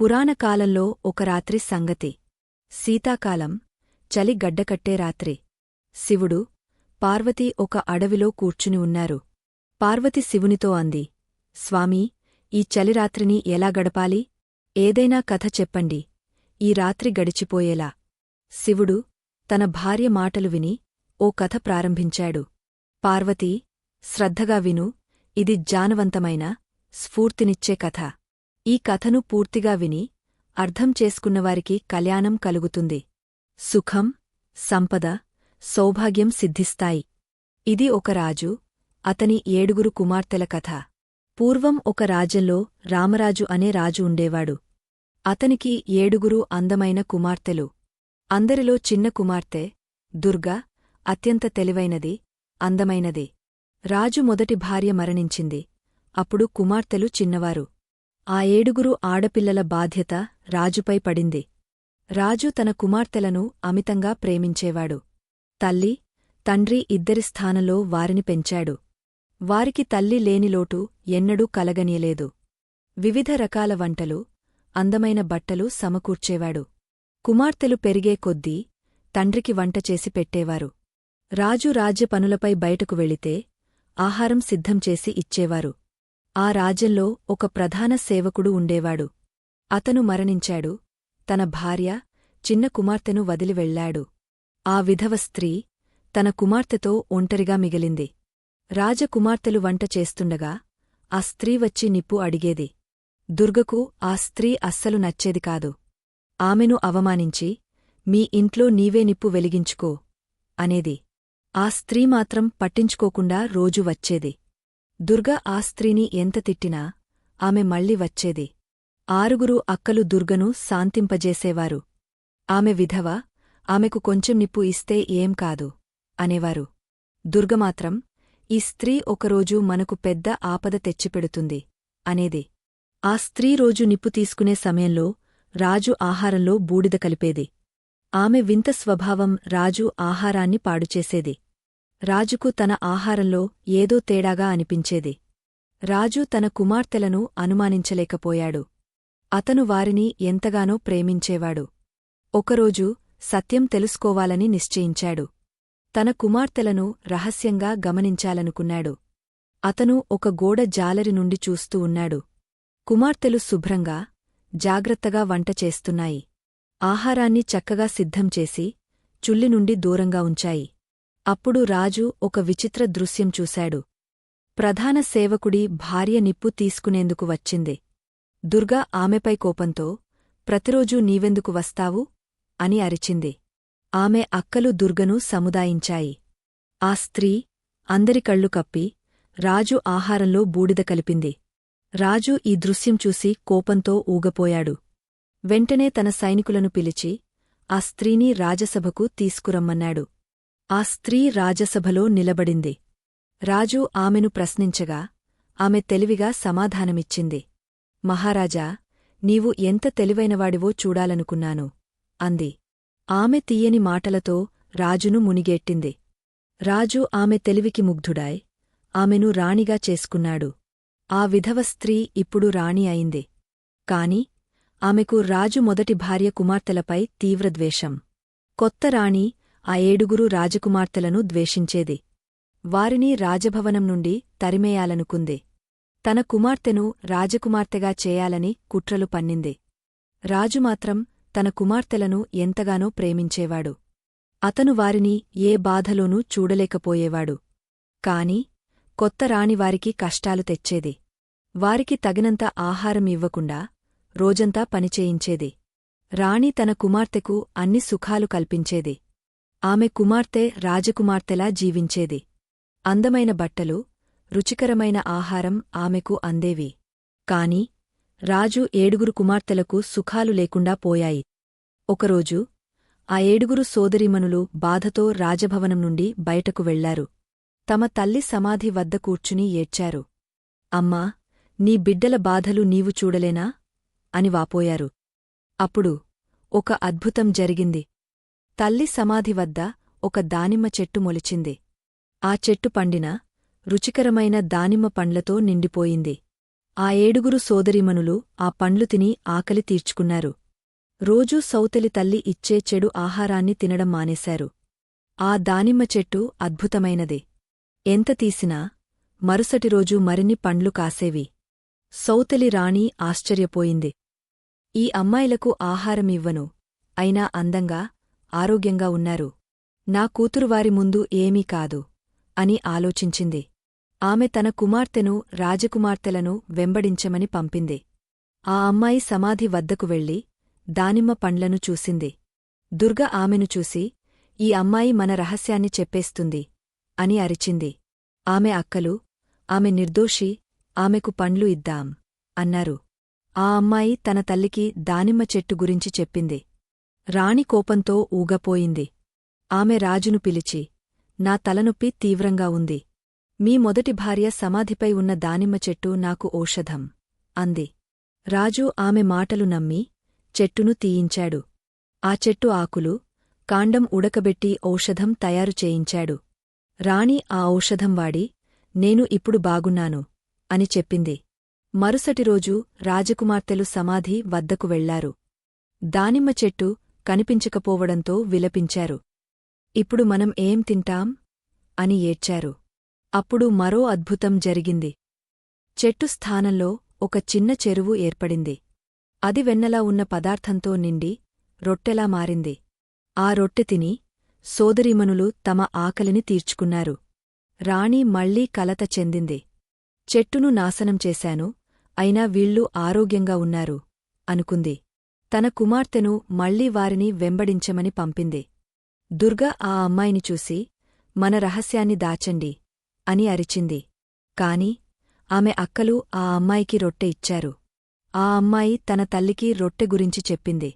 పురాణకాలంలో ఒక రాత్రి సంగతి. శీతాకాలం చలి గడ్డకట్టే రాత్రి. శివుడు పార్వతి ఒక అడవిలో కూర్చుని ఉన్నారు. పార్వతి శివునితో అంది స్వామీ ఈ చలిరాత్రిని ఎలా గడపాలి? ఏదైనా కథ చెప్పండి. ఈ రాత్రి గడిచిపోయేలా. శివుడు తన భార్య మాటలు విని ఓ కథ ప్రారంభించాడు. పార్వతీ శ్రద్ధగా విను. ఇది జానవంతమైన స్ఫూర్తినిచ్చే కథ. ఈ కథను పూర్తిగా విని అర్థం చేసుకున్నవారికి కళ్యాణం కలుగుతుంది. సుఖం సంపద సౌభాగ్యం సిద్ధిస్తాయి. ఇది ఒక రాజు అతని ఏడుగురు కుమార్తెల కథ. పూర్వం ఒక రాజ్యంలో రామరాజు అనే రాజు ఉండేవాడు. అతనికి ఏడుగురు అందమైన కుమార్తెలు. అందరిలో చిన్న కుమార్తె దుర్గా అత్యంత తెలివైనది అందమైనది. రాజు మొదటి భార్య మరణించింది. అప్పుడు కుమార్తెలు చిన్నవారు. ఆ ఏడుగురు ఆడపిల్లల బాధ్యత రాజుపై పడింది. రాజు తన కుమార్తెలను అమితంగా ప్రేమించేవాడు. తల్లి తండ్రి ఇద్దరి స్థానంలో వారిని పెంచాడు. వారికి తల్లి లేనిలోటు ఎన్నడూ కలగనీయలేదు. వివిధ రకాల వంటలు అందమైన బట్టలు సమకూర్చేవాడు. కుమార్తెలు పెరిగే కొద్దీ తండ్రికి వంట చేసి పెట్టేవారు. రాజు రాజ్య పనులపై బయటకు వెళితే ఆహారం సిద్ధం చేసి ఇచ్చేవారు. ఆ రాజ్యంలో ఒక ప్రధాన సేవకుడు ఉండేవాడు. అతను మరణించాడు. తన భార్య చిన్న కుమార్తెను వదిలి వెళ్ళాడు ఆ విధవ స్త్రీ తన కుమార్తెతో ఒంటరిగా మిగిలింది. రాజకుమార్తెలు వంట చేస్తుండగా ఆ స్త్రీ వచ్చి నిప్పు అడిగేది. దుర్గకు ఆ స్త్రీ అస్సలు నచ్చేది కాదు. ఆమెను అవమానించి మీ ఇంట్లో నీవే నిప్పు వెలిగించుకో అనేది. ఆ స్త్రీ మాత్రం పట్టించుకోకుండా రోజు వచ్చేది. దుర్గ ఆ స్త్రీని ఎంత తిట్టినా ఆమె మళ్ళీ వచ్చేది. ఆరుగురు అక్కలు దుర్గను శాంతింపజేసేవారు. ఆమె విధవ ఆమెకు కొంచెం నిప్పు ఇస్తే ఏం కాదు అనేవారు. దుర్గమాత్రం ఈ స్త్రీ ఒకరోజు మనకు పెద్ద ఆపద తెచ్చిపెడుతుంది అనేది. ఆ స్త్రీ రోజు నిప్పు తీసుకునే సమయంలో రాజు ఆహారంలో బూడిద కలిపేది. ఆమె వింత స్వభావం రాజు ఆహారాన్ని పాడుచేసేది. రాజుకు తన ఆహారంలో ఏదో తేడాగా అనిపించేది. రాజు తన కుమార్తెలను అనుమానించలేకపోయాడు. అతను వారిని ఎంతగానో ప్రేమించేవాడు. ఒకరోజు సత్యం తెలుసుకోవాలని నిశ్చయించాడు. తన కుమార్తెలను రహస్యంగా గమనించాలనుకున్నాడు. అతను ఒక గోడ జాలరి నుండి చూస్తూ ఉన్నాడు. కుమార్తెలు శుభ్రంగా జాగ్రత్తగా వంట చేస్తున్నాయి. ఆహారాన్ని చక్కగా సిద్ధం చేసి చుల్లి నుండి దూరంగా ఉంచాయి. అప్పుడు రాజు ఒక విచిత్ర దృశ్యం చూశాడు. ప్రధాన సేవకుడి భార్య నిప్పు తీసుకునేందుకు వచ్చింది. దుర్గా ఆమెపై కోపంతో ప్రతిరోజూ నీవెందుకు వస్తావు? అని అరిచింది. ఆమె అక్కలు దుర్గను సముదాయించాయి. ఆ స్త్రీ అందరి కళ్ళు కప్పి రాజు ఆహారంలో బూడిద కలిపింది. రాజు ఈ దృశ్యం చూసి కోపంతో ఊగపోయాడు. వెంటనే తన సైనికులను పిలిచి ఆ స్త్రీని రాజసభకు తీసుకురమ్మన్నాడు. ఆ స్త్రీ రాజసభలో నిలబడింది. రాజు ఆమెను ప్రశ్నించగా ఆమె తెలివిగా సమాధానమిచ్చింది. మహారాజా నీవు ఎంత తెలివైనవాడివో చూడాలనుకున్నాను అంది. ఆమె తీయని మాటలతో రాజును మునిగెట్టింది. రాజు ఆమె తెలివికి ముగ్ధుడాయ్ ఆమెను రాణిగా చేసుకున్నాడు. ఆ విధవ స్త్రీ ఇప్పుడు రాణి అయింది. కాని ఆమెకు రాజు మొదటి భార్య కుమార్తెలపై తీవ్రద్వేషం కొత్త రాణి ఆ ఏడుగురు రాజకుమార్తెలను ద్వేషించేది. వారిని రాజభవనం నుండి తరిమేయాలనుకుంది. తన కుమార్తెను రాజకుమార్తెగా చేయాలని కుట్రలు పన్నింది. రాజుమాత్రం తన కుమార్తెలను ఎంతగానో ప్రేమించేవాడు. అతను వారిని ఏ బాధలోనూ చూడలేకపోయేవాడు. కాని కొత్త రాణివారికి కష్టాలు తెచ్చేది. వారికి తగినంత ఆహారం ఇవ్వకుండా రోజంతా పనిచేయించేది. రాణి తన కుమార్తెకు అన్ని సుఖాలు కల్పించేది. ఆమె కుమార్తె రాజకుమార్తెలా జీవించేది. అందమైన బట్టలు రుచికరమైన ఆహారం ఆమెకు అందేవి. కాని రాజు ఏడుగురు కుమార్తెలకు సుఖాలు లేకుండా పోయాయి. ఒకరోజు ఆ ఏడుగురు సోదరీమణులు బాధతో రాజభవనం నుండి బయటకు వెళ్ళారు. తమ తల్లి సమాధి వద్ద కూర్చుని ఏడ్చారు. అమ్మా నీ బిడ్డల బాధలు నీవు చూడలేనా? అని వాపోయారు. అప్పుడు ఒక అద్భుతం జరిగింది. తల్లి సమాధి వద్ద ఒక దానిమ్మ చెట్టు మొలిచింది. ఆ చెట్టు పండిన రుచికరమైన దానిమ్మ పండ్లతో నిండిపోయింది. ఆ ఏడుగురు సోదరీమణులు ఆ పండ్లు తిని ఆకలి తీర్చుకున్నారు. రోజూ సౌతలి తల్లి ఇచ్చే చెడు ఆహారాన్ని తినడం మానేశారు. ఆ దానిమ్మ చెట్టు అద్భుతమైనది. ఎంత తీసినా మరుసటి రోజు మరిన్ని పండ్లు కాసేవి. సౌతలి రాణి ఆశ్చర్యపోయింది. ఈ అమ్మాయిలకు ఆహారమివ్వను. అయినా అందంగా ఆరోగ్యంగా ఉన్నారు. నా కూతురువారి ముందు ఏమీ కాదు అని ఆలోచించింది. ఆమె తన కుమార్తెను రాజకుమార్తెలను వెంబడించమని పంపింది. ఆ అమ్మాయి సమాధి వద్దకు వెళ్ళి దానిమ్మ పండ్లను చూసింది. దుర్గ ఆమెను చూసి ఈ అమ్మాయి మన రహస్యాన్ని చెప్పేస్తుంది అని అరిచింది. ఆమె అక్కలు ఆమె నిర్దోషి ఆమెకు పండ్లు ఇద్దాం అన్నారు. ఆ అమ్మాయి తన తల్లికి దానిమ్మ చెట్టు గురించి చెప్పింది. రాణి కోపంతో ఊగపోయింది. ఆమె రాజును పిలిచి నా తలనొప్పి తీవ్రంగా ఉంది. మీ మొదటి భార్య సమాధిపై ఉన్న దానిమ్మ చెట్టు నాకు ఔషధం అంది. రాజు ఆమె మాటలు నమ్మి చెట్టును తీయించాడు. ఆ చెట్టు ఆకులు కాండం ఉడకబెట్టి ఔషధం తయారు చేయించాడు. రాణి ఆ ఔషధం వాడి నేను ఇప్పుడు బాగున్నాను అని చెప్పింది. మరుసటి రోజు రాజకుమార్తెలు సమాధి వద్దకు వెళ్ళారు. దానిమ్మ చెట్టు కనిపించకపోవడంతో విలపించారు. ఇప్పుడు మనం ఏం తింటాం అని ఏడ్చారు. అప్పుడు మరో అద్భుతం జరిగింది. చెట్టు స్థానంలో ఒక చిన్న చెరువు ఏర్పడింది. అది వెన్నలా ఉన్న పదార్థంతో నిండి రొట్టెలా మారింది. ఆ రొట్టె తిని సోదరీమనులు తమ ఆకలిని తీర్చుకున్నారు. రాణి మళ్ళీ కలత చెందింది. చెట్టును నాశనం చేశాను అయినా వీళ్ళు ఆరోగ్యంగా ఉన్నారు అనుకుంది. తన కుమార్తెను మళ్ళీ వారిని వెంబడించమని పంపింది. దుర్గ ఆ అమ్మాయిని చూసి మన రహస్యాన్ని దాచండి అని అరిచింది. కాని ఆమె అక్కలు ఆ అమ్మాయికి రొట్టె ఇచ్చారు. ఆ అమ్మాయి తన తల్లికి రొట్టె గురించి చెప్పింది.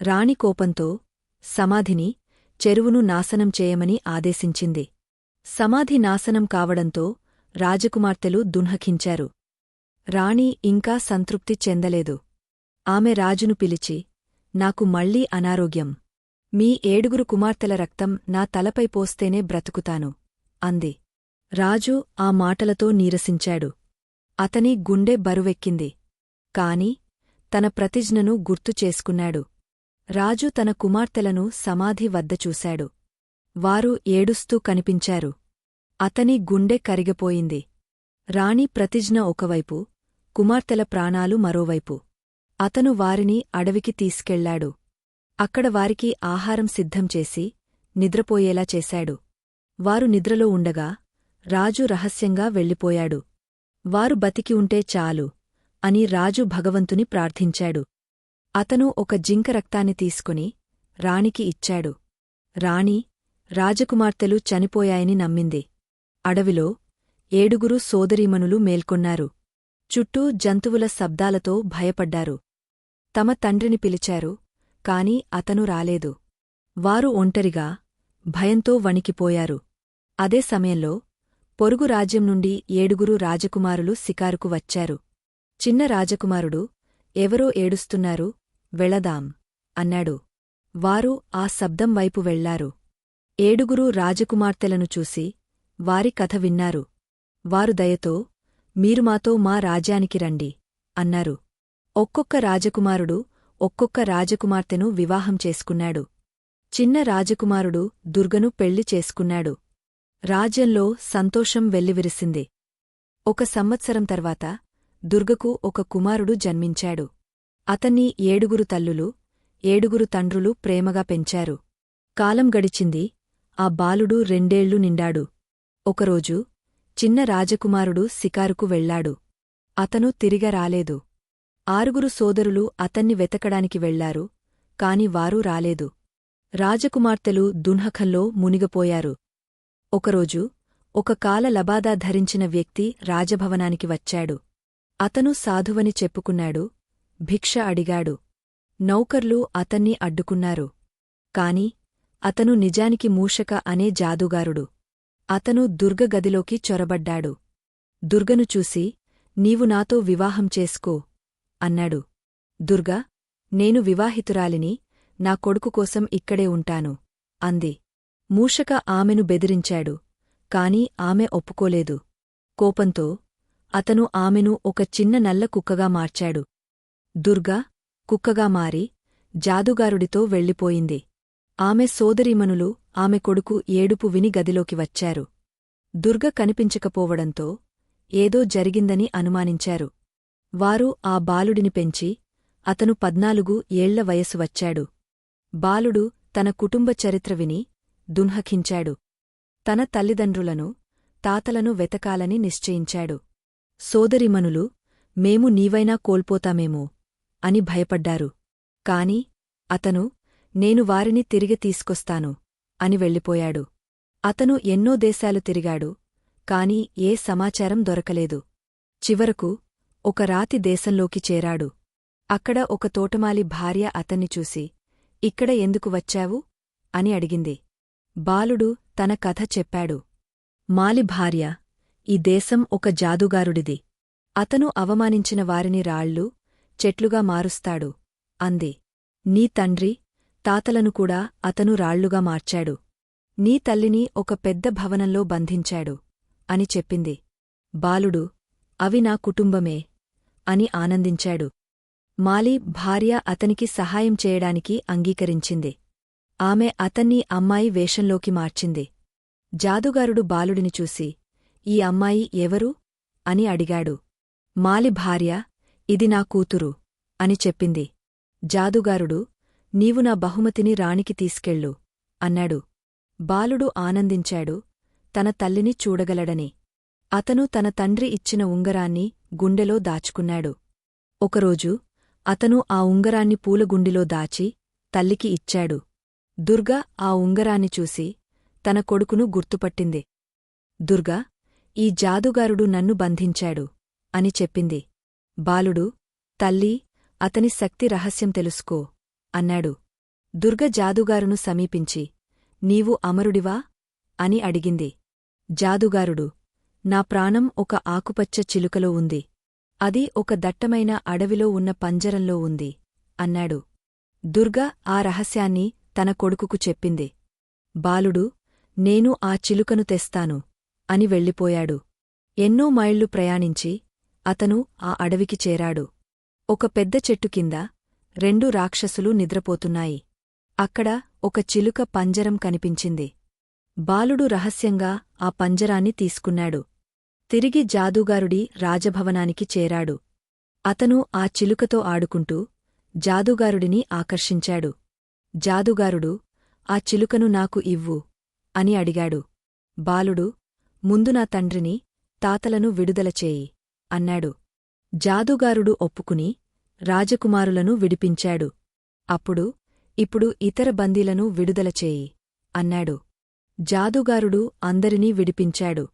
రాణి కోపంతో సమాధిని చెరువును నాశనం చేయమని ఆదేశించింది. సమాధి నాశనం కావడంతో రాజకుమార్తెలు దున్హకించారు. రాణి ఇంకా సంతృప్తి చెందలేదు. ఆమె రాజును పిలిచి నాకు మళ్ళీ అనారోగ్యం. మీ ఏడుగురు కుమార్తెల రక్తం నా తలపై పోస్తేనే బ్రతుకుతాను అంది. రాజు ఆ మాటలతో నీరసించాడు. అతని గుండె బరువెక్కింది. కాని తన ప్రతిజ్ఞను గుర్తు చేసుకున్నాడు. రాజు తన కుమార్తెలను సమాధి వద్ద చూశాడు. వారు ఏడుస్తూ కనిపించారు. అతని గుండె కరిగిపోయింది. రాణి ప్రతిజ్ఞ ఒకవైపు కుమార్తెల ప్రాణాలు మరోవైపు. అతను వారిని అడవికి తీసుకెళ్ళాడు అక్కడ వారికి ఆహారం సిద్ధం చేసి నిద్రపోయేలా చేశాడు. వారు నిద్రలో ఉండగా రాజు రహస్యంగా వెళ్ళిపోయాడు. వారు బతికి ఉంటే చాలు అని రాజు భగవంతుని ప్రార్థించాడు. అతను ఒక జింక రక్తాన్ని తీసుకుని రాణికి ఇచ్చాడు. రాణి రాజకుమార్తెలు చనిపోయాయని నమ్మింది. అడవిలో ఏడుగురు సోదరీమణులు మేల్కొన్నారు. చుట్టూ జంతువుల శబ్దాలతో భయపడ్డారు. తమ తండ్రిని పిలిచారు కాని అతను రాలేదు. వారు ఒంటరిగా భయంతో వణికిపోయారు. అదే సమయంలో పొరుగు రాజ్యం నుండి ఏడుగురు రాజకుమారులు శికారుకు వచ్చారు. చిన్న రాజకుమారుడు ఎవరో ఏడుస్తున్నారు? వెళదాం అన్నాడు. వారు ఆ శబ్దం వైపు వెళ్ళారు. ఏడుగురు రాజకుమార్తెలను చూసి వారి కథ విన్నారు. వారు దయతో మీరు మాతో మా రాజ్యానికి రండి అన్నారు. ఒక్కొక్క రాజకుమారుడు ఒక్కొక్క రాజకుమార్తెను వివాహం చేసుకున్నాడు. చిన్న రాజకుమారుడు దుర్గను పెళ్ళి చేసుకున్నాడు. రాజ్యంలో సంతోషం వెల్లివిరిసింది. ఒక సంవత్సరం తర్వాత దుర్గకు ఒక కుమారుడు జన్మించాడు. అతన్ని ఏడుగురు తల్లులు ఏడుగురు తండ్రులు ప్రేమగా పెంచారు. కాలం గడిచింది ఆ బాలుడు రెండేళ్ళు నిండాడు. ఒకరోజు చిన్న రాజకుమారుడు శికారుకు వెళ్ళాడు అతను తిరిగ రాలేదు. ఆరుగురు సోదరులు అతన్ని వెతకడానికి వెళ్ళారు కాని వారూ రాలేదు. రాజకుమార్తెలు దున్హఖంలో మునిగపోయారు. ఒకరోజు ఒక కాల లబాదా ధరించిన వ్యక్తి రాజభవనానికి వచ్చాడు. అతను సాధువని చెప్పుకున్నాడు భిక్ష అడిగాడు. నౌకర్లు అతన్ని అడ్డుకున్నారు. కాని అతను నిజానికి మూషక అనే జాదుగారుడు. అతను దుర్గ గదిలోకి చొరబడ్డాడు. దుర్గను చూసి నీవు నాతో వివాహం చేసుకో అన్నాడు. దుర్గా నేను వివాహితురాలిని నా కొడుకు కోసం ఇక్కడే ఉంటాను అంది. మూషక ఆమెను బెదిరించాడు కాని ఆమె ఒప్పుకోలేదు. కోపంతో అతను ఆమెను ఒక చిన్న నల్ల కుక్కగా మార్చాడు. దుర్గా కుక్కగా మారి జాదుగారుడితో వెళ్ళిపోయింది. ఆమె సోదరీమనులు ఆమె కొడుకు ఏడుపు విని గదిలోకి వచ్చారు. దుర్గ కనిపించకపోవడంతో ఏదో జరిగిందని అనుమానించారు. వారు ఆ బాలుడిని పెంచి అతను పద్నాలుగు ఏళ్ళ వయసు వచ్చాడు. బాలుడు తన కుటుంబ చరిత్ర విని దున్హకించాడు. తన తల్లిదండ్రులను తాతలను వెతకాలని నిశ్చయించాడు. సోదరిమనులు మేము నీవైనా కోల్పోతామేమో అని భయపడ్డారు. కాని అతను నేను వారిని తిరిగి తీసుకొస్తాను అని వెళ్ళిపోయాడు. అతను ఎన్నో దేశాలు తిరిగాడు కాని ఏ సమాచారం దొరకలేదు. చివరకు ఒక రాతి దేశంలోకి చేరాడు. అక్కడ ఒక తోటమాలి భార్య అతన్ని చూసి ఇక్కడ ఎందుకు వచ్చావు? అని అడిగింది. బాలుడు తన కథ చెప్పాడు. మాలి భార్య ఈ దేశం ఒక జాదుగారుడిది. అతను అవమానించిన వారిని రాళ్ళు చెట్లుగా మారుస్తాడు అంది. నీ తండ్రి తాతలను కూడా అతను రాళ్ళుగా మార్చాడు. నీ తల్లిని ఒక పెద్ద భవనంలో బంధించాడు అని చెప్పింది. బాలుడు అవి నా కుటుంబమే. అని ఆనందించాడు. మాలి భార్య అతనికి సహాయం చేయడానికి అంగీకరించింది. ఆమె అతన్ని అమ్మాయి వేషంలోకి మార్చింది. జాదుగారుడు బాలుడిని చూసి ఈ అమ్మాయి ఎవరు అని అడిగాడు. మాలి భార్య ఇది నా కూతురు అని చెప్పింది. జాదుగారుడు నీవు నా బహుమతిని రాణికి తీసుకెళ్ళు అన్నాడు. బాలుడు ఆనందించాడు. తన తల్లిని చూడగలడని. అతను తన తండ్రి ఇచ్చిన ఉంగరాన్ని గుండెలో దాచుకున్నాడు. ఒకరోజు అతను ఆ ఉంగరాన్ని పూలగుండిలో దాచి తల్లికి ఇచ్చాడు. దుర్గా ఆ ఉంగరాన్ని చూసి తన కొడుకును గుర్తుపట్టింది. దుర్గా ఈ జాదుగారుడు నన్ను బంధించాడు అని చెప్పింది. బాలుడు తల్లి అతని శక్తి రహస్యం తెలుసుకో అన్నాడు. దుర్గ జాదుగారును సమీపించి నీవు అమరుడివా అని అడిగింది. జాదుగారుడు నా ప్రాణం ఒక ఆకుపచ్చ చిలుకలో ఉంది. అది ఒక దట్టమైన అడవిలో ఉన్న పంజరంలో ఉంది అన్నాడు. దుర్గ ఆ రహస్యాన్ని తన కొడుకుకు చెప్పింది. బాలుడు నేను ఆ చిలుకను తెస్తాను అని వెళ్ళిపోయాడు. ఎన్నో మైళ్ళు ప్రయాణించి అతను ఆ అడవికి చేరాడు. ఒక పెద్ద చెట్టు కింద రెండు రాక్షసులు నిద్రపోతున్నాయి. అక్కడ ఒక చిలుక పంజరం కనిపించింది. బాలుడు రహస్యంగా ఆ పంజరాన్ని తీసుకున్నాడు. తిరిగి జాదుగారుడి రాజభవనానికి చేరాడు. అతను ఆ చిలుకతో ఆడుకుంటూ జాదుగారుడిని ఆకర్షించాడు. జాదుగారుడు ఆ చిలుకను నాకు ఇవ్వు అని అడిగాడు. బాలుడు ముందు నా తండ్రిని తాతలను విడుదల చేయి అన్నాడు. జాదుగారుడు ఒప్పుకుని రాజకుమారులను విడిపించాడు. అప్పుడు ఇప్పుడు ఇతర బందీలను విడుదల చేయి అన్నాడు. జాదుగారుడు అందరినీ విడిపించాడు.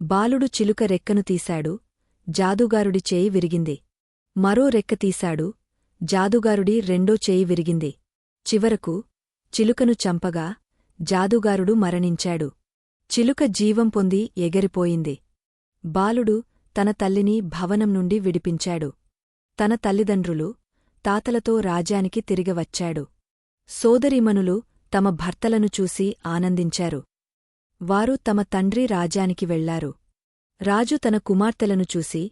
బాలుడు చిలుక రెక్కను తీశాడు జాదుగారుడి చేయి విరిగింది. మరో రెక్క తీశాడు జాదుగారుడి రెండో చేయి విరిగింది. చివరకు చిలుకను చంపగా జాదుగారుడు మరణించాడు. చిలుక జీవం పొంది ఎగరిపోయింది. బాలుడు తన తల్లిని భవనం నుండి విడిపించాడు. తన తల్లిదండ్రులు తాతలతో రాజ్యానికి తిరిగవచ్చాడు సోదరిమనులు తమ భర్తలను చూసి ఆనందించారు. వారు తమ తండ్రి రాజ్యానికి వెళ్ళారు. రాజు తన కుమార్తెలను చూసి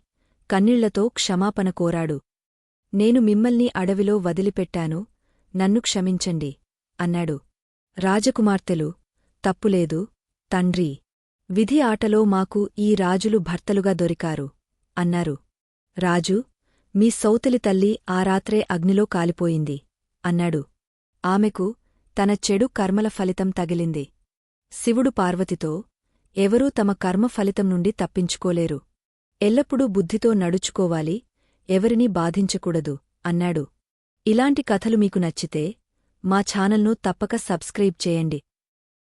కన్నీళ్ళతో క్షమాపణ కోరాడు. నేను మిమ్మల్ని అడవిలో వదిలిపెట్టాను. నన్ను క్షమించండి అన్నాడు. రాజకుమార్తెలు తప్పులేదు తండ్రి. విధి ఆటలో మాకు ఈ రాజులు భర్తలుగా దొరికారు అన్నారు. రాజు మీ సౌతలి తల్లి ఆ రాత్రే అగ్నిలో కాలిపోయింది అన్నాడు. ఆమెకు తన చెడు కర్మల ఫలితం తగిలింది. శివుడు పార్వతితో ఎవరూ తమ కర్మ ఫలితం నుండి తప్పించుకోలేరు. ఎల్లప్పుడూ బుద్ధితో నడుచుకోవాలి ఎవరినీ బాధించకూడదు అన్నాడు. ఇలాంటి కథలు మీకు నచ్చితే మా ఛానల్ను తప్పక సబ్స్క్రైబ్ చేయండి.